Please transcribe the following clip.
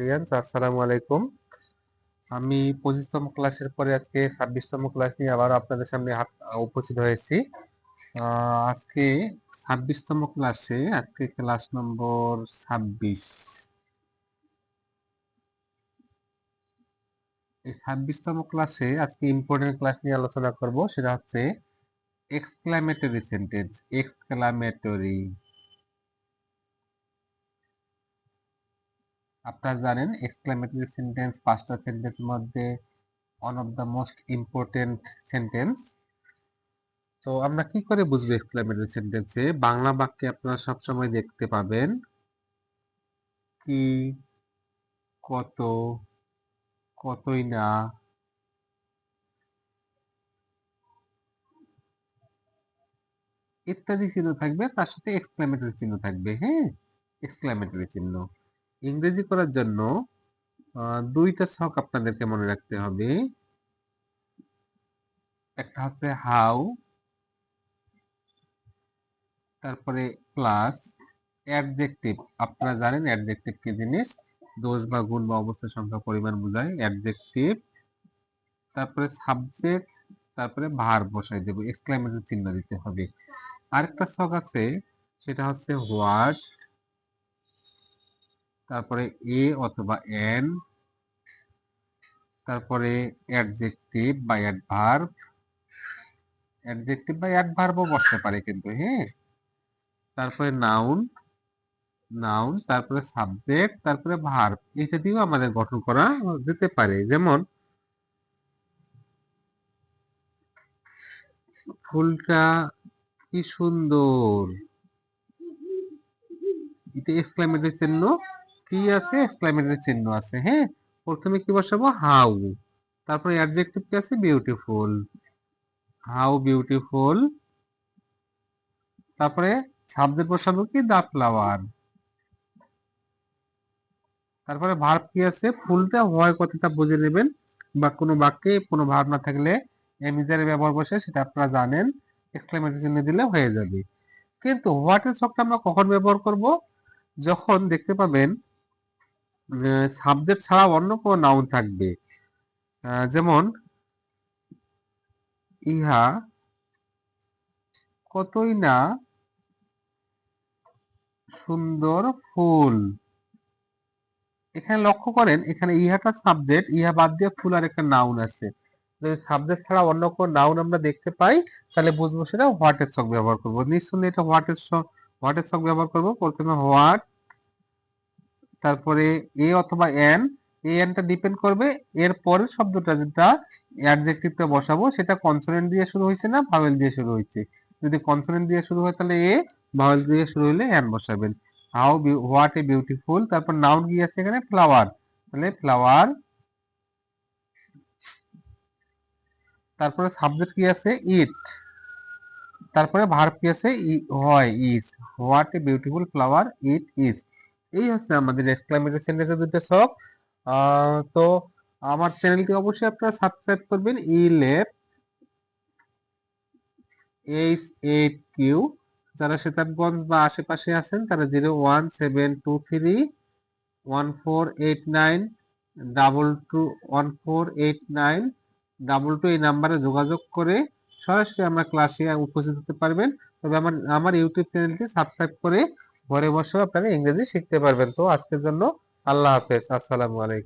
ফ্রিয়ান্স আসসালামু আলাইকুম। আমি পঁচিশতম ক্লাসের পরে আজকে ছাব্বিশতম ক্লাস নিয়ে আবার আপনাদের সামনে উপস্থিত হয়েছি। আজকে ছাব্বিশতম ক্লাসে আজকে ক্লাস নম্বর ছাব্বিশ। এই ছাব্বিশতম ক্লাসে আজকে ইম্পর্টেন্ট ক্লাস নিয়ে আলোচনা করব, সেটা হচ্ছে এক্সক্লামেটরি সেন্টেন্স এক্সক্লামেটরি আপনারা জানেন এক্সক্লামেটরি সেন্টেন্স পাঁচটা সেন্টেন্সের মধ্যে one of the most important sentence তো আমরা কি করে বুঝব এক্সক্লামেটরি সেন্টেন্সে বাংলা বাক্যে আপনারা সবসময় দেখতে পাবেন কি, কত, কতই না, ইত্যাদি চিহ্ন থাকবে, তার সাথে এক্সক্লামেটরি চিহ্ন থাকবে হ্যাঁ? এক্সক্লামেটরি চিহ্ন। ইংরেজি করার জন্য দুইটা ছক আপনাদেরকে মনে রাখতে হবে। একটা হচ্ছে হাউ, তারপরে প্লাস অ্যাডজেক্টিভ। আপনারা জানেন অ্যাডজেক্টিভ কি জিনিস? দোষ বা গুণ বা অবস্থা সংখ্যা পরিমাণ বোঝায়, অ্যাডজেক্টিভ। তারপরে সাবজেক্ট, তারপরে ভার বসাই দেবো এক্সক্লামেটরি চিহ্ন দিতে হবে। আরেকটা ছক আছে, সেটা হচ্ছে হোয়াট তারপরে এ অথবা এন তারপরে অ্যাডজেক্টিভ বা অ্যাডভার্ব অ্যাডজেক্টিভ বা অ্যাডভার্বও বসতে পারে কিন্তু হ্যাঁ? তারপরে নাউন নাউন তারপরে সাবজেক্ট তারপরে ভার্ব এটা দিয়েও আমাদের গঠন করা যেতে পারে। যেমন, ফুলটা কি সুন্দর। এটা এক্সক্লামেটরি চিহ্ন। কি আছে? এক্সক্লামেটরি চিহ্ন আছে হ্যাঁ? প্রথমে কি বসাবো? হাউ তারপরে অ্যাডজেক্টিভ কি আছে? বিউটিফুল হাউ বিউটিফুল তারপরে সাবজেক্ট বসাবো কি? দা ফ্লাওয়ার তারপরে ভার্ব কি আছে? ফুলটা হয় কথাটা বুঝে নেবেন বা কোনো বাক্যে কোনো ভার্ব না থাকলে এমিজারে ব্যবহার বসে সেটা আপনারা জানেন। এক্সক্লামেটরি চিহ্ন দিলে হয়ে যাবে। কিন্তু হোয়াট এর শব্দটা আমরা কখন ব্যবহার করব? যখন দেখতে পাবেন সাবজেক্ট ছাড়া অন্য কোনো নাউন থাকবে। যেমন, ইহা কতই না সুন্দর ফুল। এখানে লক্ষ্য করেন, এখানে ইহাটা সাবজেক্ট ইহা বাদ দিয়ে ফুল আর একটা নাউন আছে। সাবজেক্ট ছাড়া অন্য কোনো নাউন আমরা দেখতে পাই, তাহলে বুঝব সেটা হোয়াট এর ছক ব্যবহার করব। নিশ্চয়ই এটা হোয়াট এর হোয়াট এর ছক ব্যবহার করব। প্রথমে হোয়াট তারপরে এ অথবা এন এ এনটা ডিপেন্ড করবে। এর পরের শব্দটা যেটা অ্যাডজেক্টিভটা বসাবো, সেটা কনসোনেন্ট দিয়ে শুরু হয়েছে না ভাওয়েল দিয়ে শুরু হয়েছে? যদি কনসোনেন্ট দিয়ে শুরু হয় তাহলে এ ভাওয়েল দিয়ে শুরু হলে এন বসাবেন। হাউ হোয়াট এ বিউটিফুল তারপর নাউন কি আছে এখানে? ফ্লাওয়ার তাহলে ফ্লাওয়ার তারপরে সাবজেক্ট কি আছে? ইট তারপরে ভার্ব কি আছে? হয় is what a beautiful flower it is এই হচ্ছে আমাদের এক্সক্লামেটরি সেন্টেন্সের দুটো সব তো আমার চ্যানেলটি অবশ্যই আপনারা সাবস্ক্রাইব করবেন। ই লেফ এইচ এইট কিউ যারা শীতাবগঞ্জ বা আশেপাশে আছেন, তারা zero one seven two three one four eight nine double two one four eight nine double two এই নাম্বারে যোগাযোগ করে সরাসরি আমরা ক্লাসে উপস্থিত হতে পারবেন। তবে আমার আমার ইউটিউব চ্যানেলটি সাবস্ক্রাইব করে ঘরে বসেও আপনারা ইংরেজি শিখতে পারবেন। তো আজকের জন্য আল্লাহ হাফেজ। আসসালামু আলাইকুম।